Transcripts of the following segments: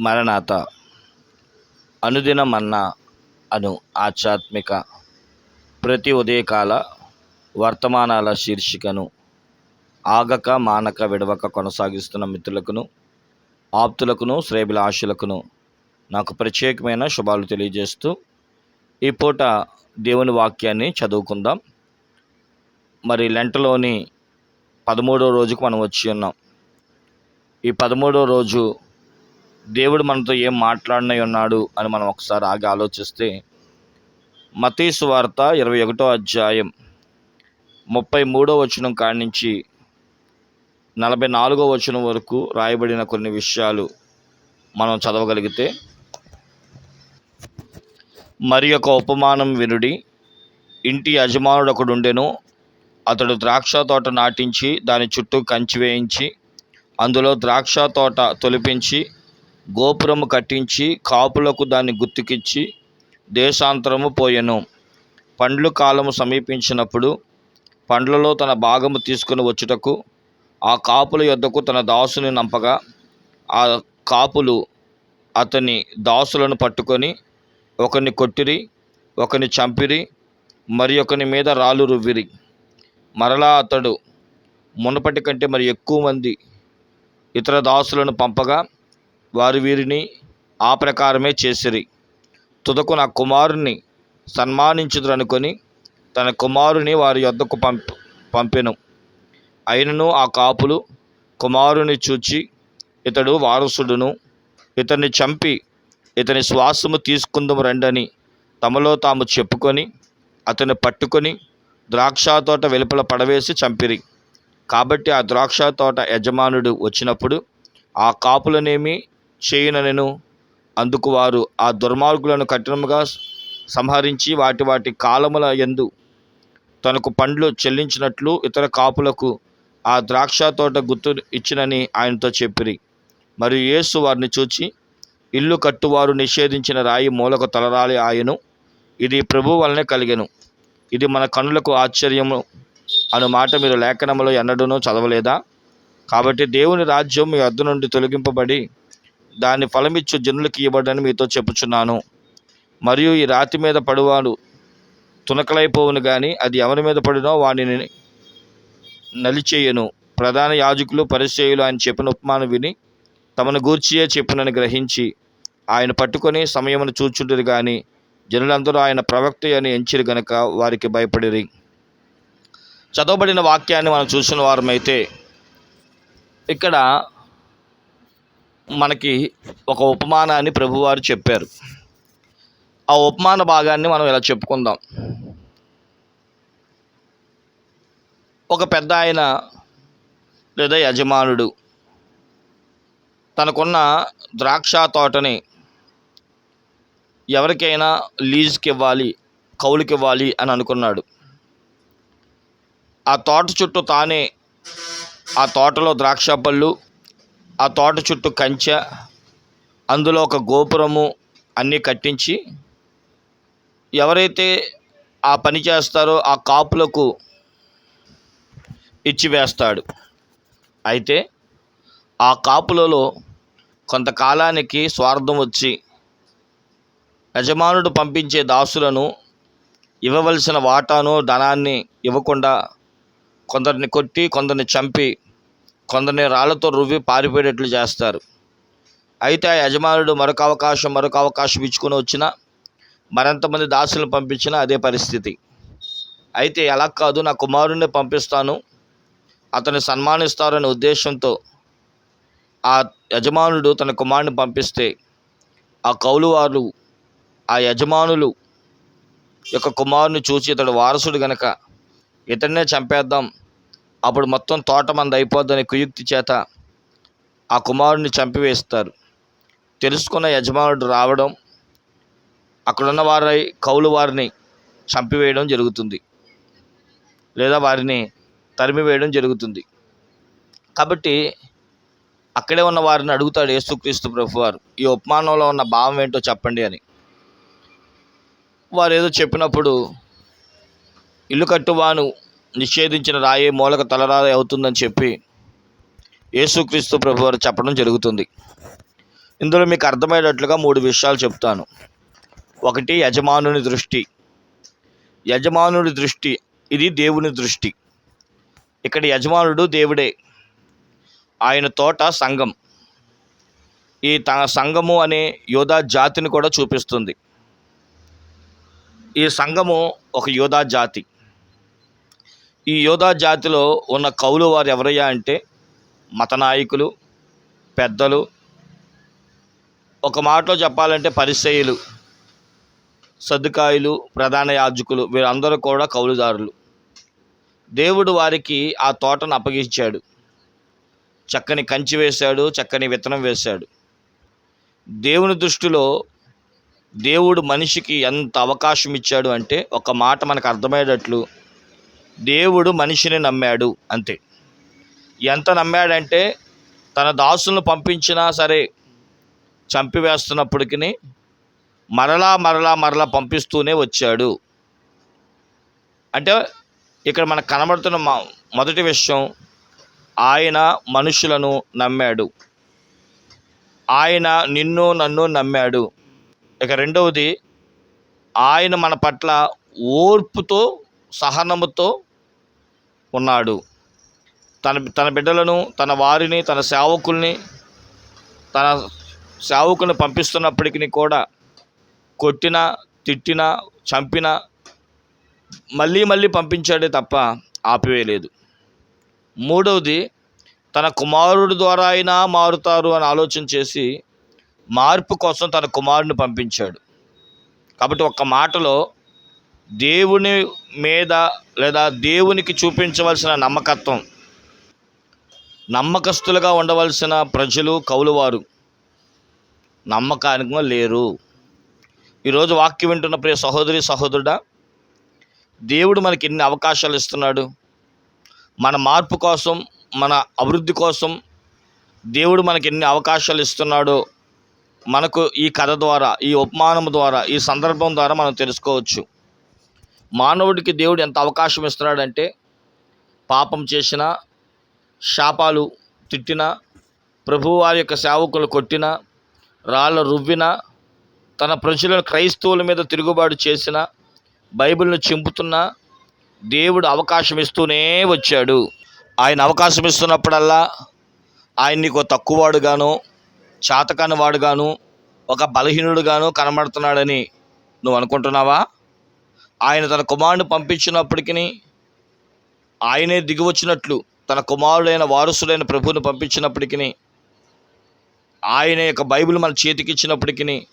మరణాత అనుదిన మన్నా అను ఆధ్యాత్మిక ప్రతి ఉదయకాల వర్తమానాల శీర్షికను ఆగక మానక విడవక కొనసాగిస్తున్న మిత్రులకును ఆప్తులకును శ్రేభిలాషులకును నాకు ప్రత్యేకమైన శుభాలు తెలియజేస్తూ ఈ పూట దేవుని వాక్యాన్ని చదువుకుందాం. మరి లెంటలోని పదమూడో రోజుకు మనం వచ్చి ఉన్నాం. ఈ పదమూడో రోజు దేవుడు మనతో ఏం మాట్లాడినై ఉన్నాడు అని మనం ఒకసారి ఆగి ఆలోచిస్తే మతీసు వార్త ఇరవై ఒకటో అధ్యాయం ముప్పై మూడో వచనం కాడి నుంచి నలభై నాలుగో వచనం వరకు రాయబడిన కొన్ని విషయాలు మనం చదవగలిగితే మరి ఒక ఉపమానం వినుడి ఇంటి యజమానుడు ఒకడుండెను అతడు ద్రాక్ష తోట నాటించి దాని చుట్టూ కంచి వేయించి అందులో ద్రాక్ష తోట తొలిపించి గోపురము కట్టించి కాపులకు దాన్ని గుర్తుకిచ్చి దేశాంతరము పోయెను. పండ్లు కాలము సమీపించినప్పుడు పండ్లలో తన భాగము తీసుకుని వచ్చుటకు ఆ కాపుల యొద్దకు తన దాసుని నంపగా ఆ కాపులు అతని దాసులను పట్టుకొని ఒకని కొట్టిరి ఒకని చంపిరి మరి ఒకని మీద రాళ్ళు రువ్విరి. మరలా అతడు మునపటి కంటే మరి ఎక్కువ మంది ఇతర దాసులను పంపగా వారు వీరిని ఆ ప్రకారమే చేసిరి. తుదకు నా కుమారుని సన్మానించుదురనుకొని తన కుమారుని వారి యొద్దకు పంప పంపెను. అయినను ఆ కాపులు కుమారుని చూచి ఇతడు వారసుడును ఇతన్ని చంపి ఇతని శ్వాసము తీసుకుందాము రండని తమలో తాము చెప్పుకొని అతన్ని పట్టుకొని ద్రాక్ష తోట వెలుపల పడవేసి చంపిరి. కాబట్టి ఆ ద్రాక్ష తోట యజమానుడు వచ్చినప్పుడు ఆ కాపులనేమి చేయననెను అందుకు వారు ఆ దుర్మార్గులను కఠినముగా సంహరించి వాటి వాటి కాలముల యందు తనకు పండ్లు చెల్లించినట్లు ఇతర కాపులకు ఆ ద్రాక్ష తోట గుర్తు ఇచ్చినని ఆయనతో చెప్పిరి. మరియు యేసు వారిని చూచి ఇల్లు కట్టువారు నిషేధించిన రాయి మూలకు తలరాలి ఆయను ఇది ప్రభు వలనే కలిగెను. ఇది మన కనులకు ఆశ్చర్యము అను మాట మీరు లేఖనములో ఎన్నడూనూ చదవలేదా? కాబట్టి దేవుని రాజ్యం మీ వద్ద నుండి తొలగింపబడి దాని ఫలమిచ్చు జనులకు ఇవ్వడని మీతో చెప్పుచున్నాను. మరియు ఈ రాతి మీద పడువాడు తునకలైపోవును కానీ అది ఎవరి మీద పడినో వాడిని నలిచేయను. ప్రధాన యాజకులు పరిచయులు ఆయన చెప్పిన ఉపమానం విని తమను గూర్చియే చెప్పునని గ్రహించి ఆయన పట్టుకొని సమయమును చూచుండరు కానీ జనులందరూ ఆయన ప్రవక్త అని ఎంచిరు గనక వారికి భయపడిరి. చదవబడిన వాక్యాన్ని మనం చూసిన వారమైతే ఇక్కడ మనకి ఒక ఉపమానాన్ని ప్రభువారు చెప్పారు. ఆ ఉపమాన భాగాన్ని మనం ఇలా చెప్పుకుందాం. ఒక పెద్ద ఆయన లేదా యజమానుడు తనకున్న ద్రాక్ష తోటని ఎవరికైనా లీజ్కి ఇవ్వాలి కౌలుకి ఇవ్వాలి అని అనుకున్నాడు. ఆ తోట చుట్టూ తానే ఆ తోటలో ద్రాక్ష పళ్ళు ఆ తోట చుట్టూ కంచె అందులో ఒక గోపురము అన్నీ కట్టించి ఎవరైతే ఆ పని చేస్తారో ఆ కాపులకు ఇచ్చివేస్తాడు అయితే ఆ కాపులలో కొంతకాలానికి స్వార్థం వచ్చి యజమానుడు పంపించే దాసులను ఇవ్వవలసిన వాటాను ధనాన్ని ఇవ్వకుండా కొందరిని కొట్టి కొందరిని చంపి కొందరిని రాళ్ళతో రువ్వి పారిపోయేటట్లు చేస్తారు. అయితే ఆ యజమానుడు మరొక అవకాశం మరొక అవకాశం ఇచ్చుకొని వచ్చినా మరెంతమంది దాసులను పంపించినా అదే పరిస్థితి. అయితే ఎలా కాదు నా కుమారుణ్ణి పంపిస్తాను అతన్ని సన్మానిస్తారనే ఉద్దేశంతో ఆ యజమానుడు తన కుమారుని పంపిస్తే ఆ కౌలు వారు ఆ యజమానులు యొక్క కుమారుని చూసి ఇతడు వారసుడు గనక ఇతన్నే చంపేద్దాం అప్పుడు మొత్తం తోట మంది అయిపోద్దని కుయుక్తి చేత ఆ కుమారుడిని చంపివేస్తారు. తెలుసుకున్న యజమానుడు రావడం అక్కడున్న వారి కౌలు వారిని చంపివేయడం జరుగుతుంది లేదా వారిని తరిమివేయడం జరుగుతుంది. కాబట్టి అక్కడే ఉన్న వారిని అడుగుతాడు యేసుక్రీస్తు ప్రభు వారు ఈ ఉపమానంలో ఉన్న భావం ఏంటో చెప్పండి అని. వారు ఏదో చెప్పినప్పుడు ఇల్లు కట్టువాను నిషేధించిన రాయే మూలక తలరాయి అవుతుందని చెప్పి యేసుక్రీస్తు ప్రభు వారు చెప్పడం జరుగుతుంది. ఇందులో మీకు అర్థమయ్యేటట్లుగా మూడు విషయాలు చెప్తాను. ఒకటి యజమానుని దృష్టి. యజమానుడి దృష్టి ఇది దేవుని దృష్టి. ఇక్కడ యజమానుడు దేవుడే. ఆయన తోట సంఘం. ఈ త సంఘము అనే యోధా జాతిని కూడా చూపిస్తుంది. ఈ సంఘము ఒక యోధా జాతి. ఈ యోధా జాతిలో ఉన్న కవులు వారు ఎవరయ్యా అంటే మత నాయకులు పెద్దలు. ఒక మాటలో చెప్పాలంటే పరిచయులు సర్దుకాయలు ప్రధాన యాజకులు వీరందరూ కూడా కౌలుదారులు. దేవుడు వారికి ఆ తోటను అప్పగించాడు. చక్కని కంచి వేశాడు చక్కని విత్తనం వేశాడు. దేవుని దృష్టిలో దేవుడు మనిషికి ఎంత అవకాశం ఇచ్చాడు అంటే ఒక మాట మనకు అర్థమయ్యేటట్లు దేవుడు మనిషిని నమ్మాడు అంతే. ఎంత నమ్మాడంటే తన దాసులను పంపించినా సరే చంపివేస్తున్నప్పటికీ మరలా మరలా మరలా పంపిస్తూనే వచ్చాడు. అంటే ఇక్కడ మనకు కనబడుతున్న మొదటి విషయం ఆయన మనుషులను నమ్మాడు. ఆయన నిన్ను నన్ను నమ్మాడు. ఇక రెండవది ఆయన మన పట్ల ఓర్పుతో సహనముతో ఉన్నాడు. తన తన బిడ్డలను తన వారిని తన సేవకుల్ని తన సేవకుని పంపిస్తున్నప్పటికీ కూడా కొట్టినా తిట్టినా చంపినా మళ్ళీ మళ్ళీ పంపించాడే తప్ప ఆపివేయలేదు. మూడవది తన కుమారుడి ద్వారా అయినా మారుతారు అని ఆలోచన చేసి మార్పు కోసం తన కుమారుడిని పంపించాడు. కాబట్టి ఒక్క మాటలో దేవుని మీద లేదా దేవునికి చూపించవలసిన నమ్మకత్వం నమ్మకస్తులుగా ఉండవలసిన ప్రజలు కౌలువారు. నమ్మకానికి లేరు. ఈరోజు వాక్యం వింటున్న ప్రియ సహోదరి సహోదరుడా దేవుడు మనకి ఎన్ని అవకాశాలు ఇస్తున్నాడు? మన మార్పు కోసం మన అభివృద్ధి కోసం దేవుడు మనకి ఎన్ని అవకాశాలు ఇస్తున్నాడో మనకు ఈ కథ ద్వారా ఈ ఉపమానం ద్వారా ఈ సందర్భం ద్వారా మనం తెలుసుకోవచ్చు. మానవుడికి దేవుడు ఎంత అవకాశం ఇస్తున్నాడంటే పాపం చేసిన శాపాలు తిట్టిన ప్రభువారి యొక్క సేవకులు కొట్టిన రాళ్ళ రువ్విన తన ప్రజలను క్రైస్తవుల మీద తిరుగుబాటు చేసిన బైబిల్ను చింపుతున్న దేవుడు అవకాశం ఇస్తూనే వచ్చాడు. ఆయన అవకాశం ఇస్తున్నప్పుడల్లా ఆయన నీకు తక్కువవాడుగాను చాతకాని వాడుగాను ఒక బలహీనుడుగాను కనబడుతున్నాడని నువ్వు అనుకుంటున్నావా? ఆయన తన కుమారుని పంపించినప్పటికీ ఆయనే దిగివచ్చినట్లు తన కుమారుడైన వారసుడైన ప్రభువుని పంపించినప్పటికీ ఆయన యొక్క బైబిల్ మన చేతికి ఇచ్చినప్పటికీ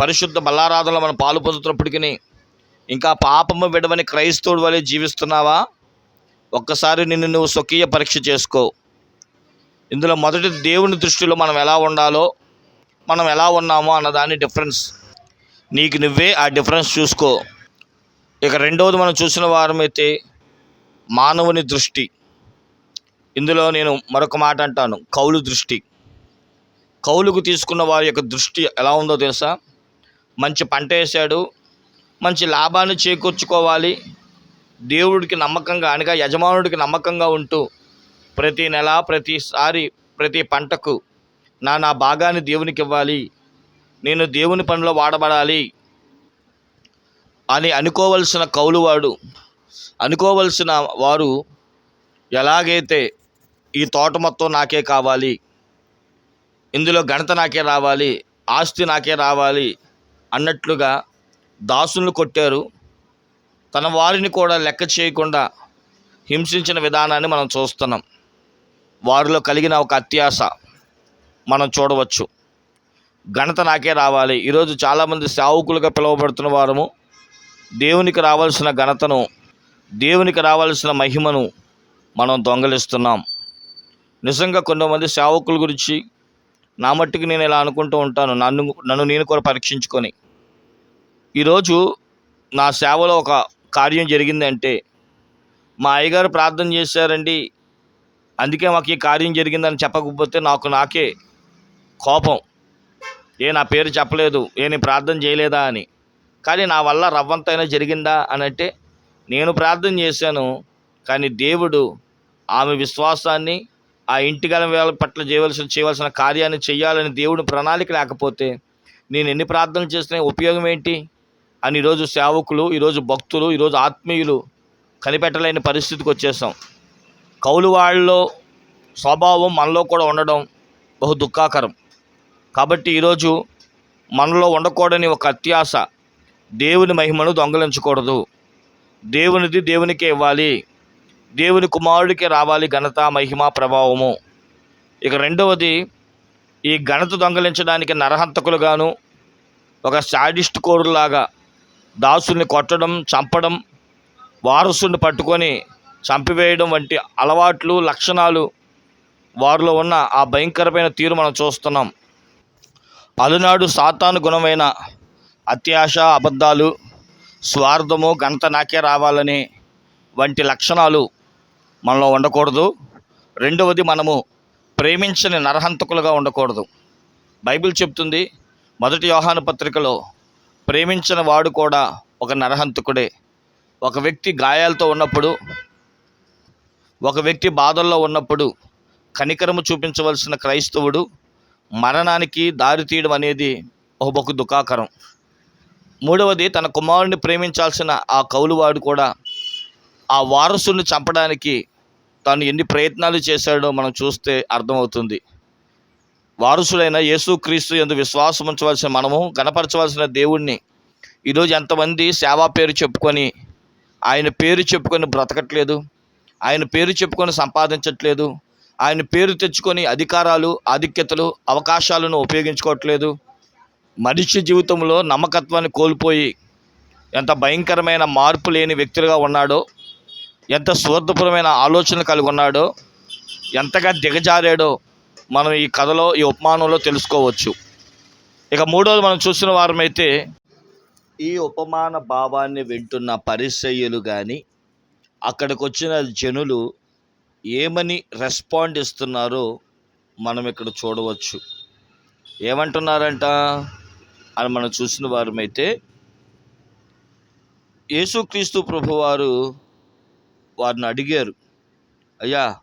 పరిశుద్ధ బల్లారాధనలో మనం పాలు పొందుతున్నప్పటికీ ఇంకా పాపము విడవని క్రైస్తవుడు వలె జీవిస్తున్నావా? ఒక్కసారి నిన్ను నువ్వు స్వకీయ పరీక్ష చేసుకో. ఇందులో మొదటి దేవుని దృష్టిలో మనం ఎలా ఉండాలో మనం ఎలా ఉన్నామో అన్నదాని డిఫరెన్స్. నీకు నువ్వే ఆ డిఫరెన్స్ చూసుకో. ఇక రెండవది మనం చూసిన వారమైతే మానవుని దృష్టి. ఇందులో నేను మరొక మాట అంటాను కౌలు దృష్టి. కౌలుకు తీసుకున్న వారి యొక్క దృష్టి ఎలా ఉందో తెలుసా? మంచి పంట వేశాడు మంచి లాభాన్ని చేకూర్చుకోవాలి దేవుడికి నమ్మకంగా అనగా యజమానుడికి నమ్మకంగా ఉంటూ ప్రతి నెల ప్రతిసారి ప్రతి పంటకు నా నా భాగాన్ని దేవునికి ఇవ్వాలి నేను దేవుని పనిలో వాడబడాలి అని అనుకోవలసిన కౌలువాడు అనుకోవలసిన వారు ఎలాగైతే ఈ తోట మొత్తం నాకే కావాలి ఇందులో ఘనత నాకే రావాలి ఆస్తి నాకే రావాలి అన్నట్లుగా దాసులను కొట్టారు. తన వారిని కూడా లెక్క చేయకుండా హింసించిన విధానాన్ని మనం చూస్తున్నాం. వారిలో కలిగిన ఒక అత్యాస మనం చూడవచ్చు. ఘనత నాకే రావాలి. ఈరోజు చాలామంది సేవకులుగా పిలువబడుతున్న వారము దేవునికి రావాల్సిన ఘనతను దేవునికి రావాల్సిన మహిమను మనం దొంగలిస్తున్నాం. నిజంగా కొంతమంది సేవకుల గురించి నా మట్టుకు నేను ఇలా అనుకుంటూ ఉంటాను. నన్ను నన్ను నేను కూడా పరీక్షించుకొని. ఈరోజు నా సేవలో ఒక కార్యం జరిగిందంటే మా అయ్యగారు ప్రార్థన చేశారండి. అందుకే మాకు ఈ కార్యం జరిగిందని చెప్పకపోతే నాకు నాకే కోపం. ఏ నా పేరు చెప్పలేదు ఏ నేను ప్రార్థన చేయలేదా అని. కానీ నా వల్ల రవ్వంతైనా జరిగిందా అని అంటే నేను ప్రార్థన చేశాను కానీ దేవుడు ఆమె విశ్వాసాన్ని ఆ ఇంటిగల వేళ పట్ల చేయవలసిన చేయవలసిన కార్యాన్ని చేయాలని దేవుని ప్రణాళిక లేకపోతే నేను ఎన్ని ప్రార్థనలు చేసినా ఉపయోగం ఏంటి? అని ఈరోజు సేవకులు ఈరోజు భక్తులు ఈరోజు ఆత్మీయులు కనిపెట్టలేని పరిస్థితికి వచ్చేసాం. కౌలు వాళ్ళలో స్వభావం మనలో కూడా ఉండడం బహు దుఃఖాకరం. కాబట్టి ఈరోజు మనలో ఉండకూడని ఒక అత్యాశ దేవుని మహిమను దొంగలించకూడదు. దేవునిది దేవునికే ఇవ్వాలి. దేవుని కుమారుడికి రావాలి ఘనత మహిమ ప్రభావము. ఇక రెండవది ఈ ఘనత దొంగలించడానికి నరహంతకులుగాను ఒక సాడిస్ట్ కోరులాగా దాసుల్ని కొట్టడం చంపడం వారసుని పట్టుకొని చంపివేయడం వంటి అలవాట్లు లక్షణాలు వారిలో ఉన్న ఆ భయంకరమైన తీరు మనం చూస్తున్నాం. అలనాడు సాతాను గుణమైన అత్యాశ అబద్ధాలు స్వార్థము గంత నాకే రావాలని వంటి లక్షణాలు మనలో ఉండకూడదు. రెండవది మనము ప్రేమించని నరహంతకులుగా ఉండకూడదు. బైబిల్ చెప్తుంది మొదటి యోహాను పత్రికలో ప్రేమించిన వాడు కూడా ఒక నరహంతకుడే. ఒక వ్యక్తి గాయాలతో ఉన్నప్పుడు ఒక వ్యక్తి బాధల్లో ఉన్నప్పుడు కనికరము చూపించవలసిన క్రైస్తవుడు మరణానికి దారి తీయడం అనేది ఒక దుఃఖాకరం. మూడవది తన కుమారుడిని ప్రేమించాల్సిన ఆ కౌలువాడు కూడా ఆ వారసుని చంపడానికి తాను ఎన్ని ప్రయత్నాలు చేశాడో మనం చూస్తే అర్థమవుతుంది. వారసుడైన యేసుక్రీస్తు ఎందు విశ్వాసం ఉంచవలసిన మనము గణపరచవలసిన దేవుణ్ణి ఈరోజు ఎంతమంది సేవా పేరు చెప్పుకొని ఆయన పేరు చెప్పుకొని బ్రతకట్లేదు ఆయన పేరు చెప్పుకొని సంపాదించట్లేదు ఆయన పేరు తెచ్చుకొని అధికారాలు ఆధిక్యతలు అవకాశాలను ఉపయోగించుకోవట్లేదు మనిషి జీవితంలో నమ్మకత్వాన్ని కోల్పోయి ఎంత భయంకరమైన మార్పు లేని వ్యక్తులుగా ఉన్నాడో ఎంత స్వార్థపరమైన ఆలోచనలు కలిగి ఉన్నాడో ఎంతగా దిగజారాడో మనం ఈ కథలో ఈ ఉపమానంలో తెలుసుకోవచ్చు. ఇక మూడోది మనం చూసిన వారమైతే ఈ ఉపమాన భావాన్ని వింటున్న పరిసయ్యులు కానీ అక్కడికి వచ్చిన జనులు ఏమని రెస్పాండ్ ఇస్తున్నారో మనం ఇక్కడ చూడవచ్చు. ఏమంటున్నారంట? అని మనం చూసిన వారమైతే యేసుక్రీస్తు ప్రభువారు వారిని అడిగారు అయ్యా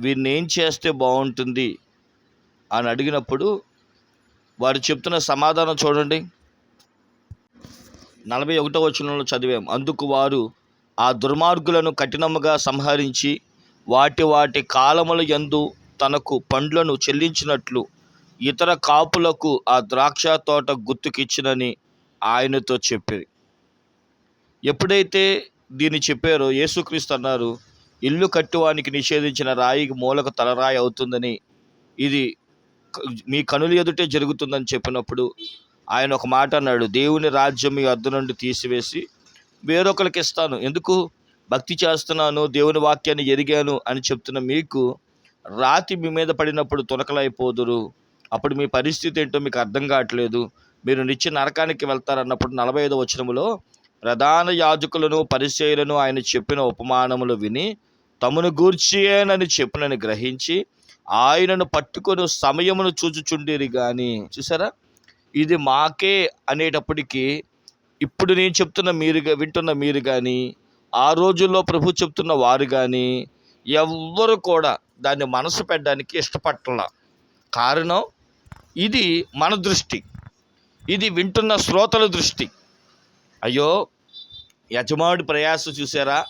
వీరిని ఏం చేస్తే బాగుంటుంది? అని అడిగినప్పుడు వారు చెప్తున్న సమాధానం చూడండి. నలభై ఒకటో వచనంలో చదివాం అందుకు వారు ఆ దుర్మార్గులను కఠినముగా సంహరించి వాటి వాటి కాలముల యందు తనకు పండ్లను చెల్లించినట్లు ఇతర కాపులకు ఆ ద్రాక్ష తోట గుర్తుకిచ్చినని ఆయనతో చెప్పింది. ఎప్పుడైతే దీన్ని చెప్పారో యేసుక్రీస్తు అన్నారు ఇల్లు కట్టువానికి నిషేధించిన రాయికి మూలకు తలరాయి అవుతుందని ఇది మీ కనులు ఎదుటే జరుగుతుందని చెప్పినప్పుడు ఆయన ఒక మాట అన్నాడు దేవుని రాజ్యం మీ అద్దు నుండి తీసివేసి వేరొకరికి ఇస్తాను. ఎందుకు? భక్తి చేస్తున్నాను దేవుని వాక్యాన్ని ఎరిగాను అని చెప్తున్న మీకు రాతి మీ మీద పడినప్పుడు తునకలైపోదురు. అప్పుడు మీ పరిస్థితి ఏంటో మీకు అర్థం కావట్లేదు. మీరు నిత్య నరకానికి వెళ్తారన్నప్పుడు నలభై ఐదు వచనములో ప్రధాన యాజకులను పరిచయులను ఆయన చెప్పిన ఉపమానములు విని తమను గూర్చియేనని చెప్పునని గ్రహించి ఆయనను పట్టుకొని సమయమును చూచుచుండిరి కానీ చూసారా? ఇది మాకే అనేటప్పటికీ ఇప్పుడు నేను చెప్తున్న మీరుగా వింటున్న మీరు కానీ ఆ రోజుల్లో ప్రభు చెప్తున్న వారు కానీ ఎవ్వరు కూడా దాన్ని మనసు పెట్టడానికి ఇష్టపడాల కారణం ఇది మన దృష్టి. ఇది వింటున్న శ్రోతల దృష్టి. అయ్యో యజమానుడి ప్రయాస చూసారా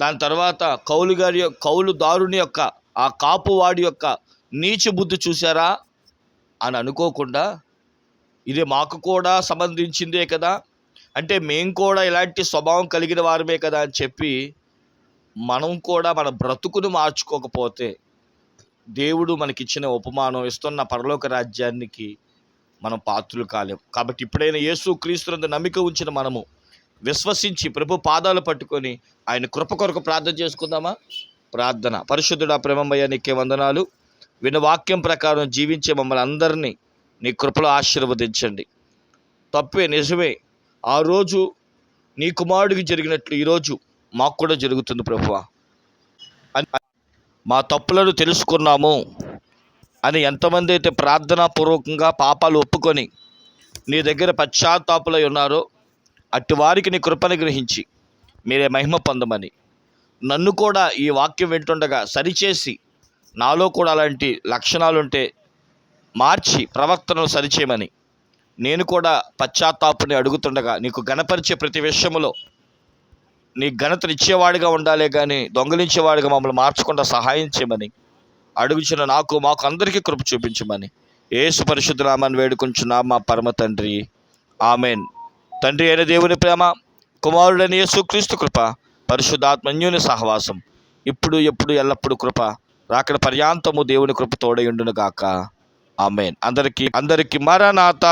దాని తర్వాత కౌలు గారి యొక్క కౌలుదారుని యొక్క ఆ కాపువాడి యొక్క నీచ బుద్ధి చూసారా అని అనుకోకుండా ఇది మాకు కూడా సంబంధించిందే కదా? అంటే మేము కూడా ఇలాంటి స్వభావం కలిగిన వారమే కదా అని చెప్పి మనం కూడా మన బ్రతుకును మార్చుకోకపోతే దేవుడు మనకిచ్చిన ఉపమానం ఇస్తున్న పరలోక రాజ్యానికి మనం పాత్రులు కాలేం. కాబట్టి ఇప్పుడైనా యేసు క్రీస్తునందు నమ్మిక ఉంచిన మనము విశ్వసించి ప్రభు పాదాలు పట్టుకొని ఆయన కృప కొరకు ప్రార్థన చేసుకుందామా? ప్రార్థన. పరిశుద్ధుడా ప్రేమయ్య నీకే వందనాలు. విన వాక్యం ప్రకారం జీవించే మమ్మల్ని అందరినీ నీ కృపలో ఆశీర్వదించండి. తప్పే నిజమే. ఆ రోజు నీ కుమారుడికి జరిగినట్లు ఈరోజు మాకు కూడా జరుగుతుంది ప్రభువా. అని మా తప్పులను తెలుసుకున్నాము అని ఎంతమంది అయితే ప్రార్థనాపూర్వకంగా పాపాలు ఒప్పుకొని నీ దగ్గర పశ్చాత్తాపులై ఉన్నారో అట్టి వారికి నీ కృపను గ్రహించి మీరే మహిమ పొందమని. నన్ను కూడా ఈ వాక్యం వింటుండగా సరిచేసి నాలో కూడా అలాంటి లక్షణాలుంటే మార్చి ప్రవర్తనను సరిచేయమని. నేను కూడా పశ్చాత్తాపుని అడుగుతుండగా నీకు గణపరిచే ప్రతి విషయములో నీ ఘనతనిచ్చేవాడిగా ఉండాలి కానీ దొంగలించేవాడిగా మమ్మల్ని మార్చకుండా సహాయం చేయమని అడుగుచున్న నాకు మాకు అందరికీ కృప చూపించమని ఏసు పరిశుద్ధనామాన్ని వేడుకుంటున్నా మా పరమ తండ్రి. ఆమెన్. తండ్రి అయిన దేవుని ప్రేమ కుమారుడైన యేసుక్రీస్తు కృప పరిశుద్ధాత్మన్యుని సహవాసం. ఇప్పుడు ఎప్పుడు ఎల్లప్పుడు కృప రాకడ పర్యాంతము దేవుని కృప తోడయుండును గాక ఆమెన్. అందరికీ అందరికీ మరణాత.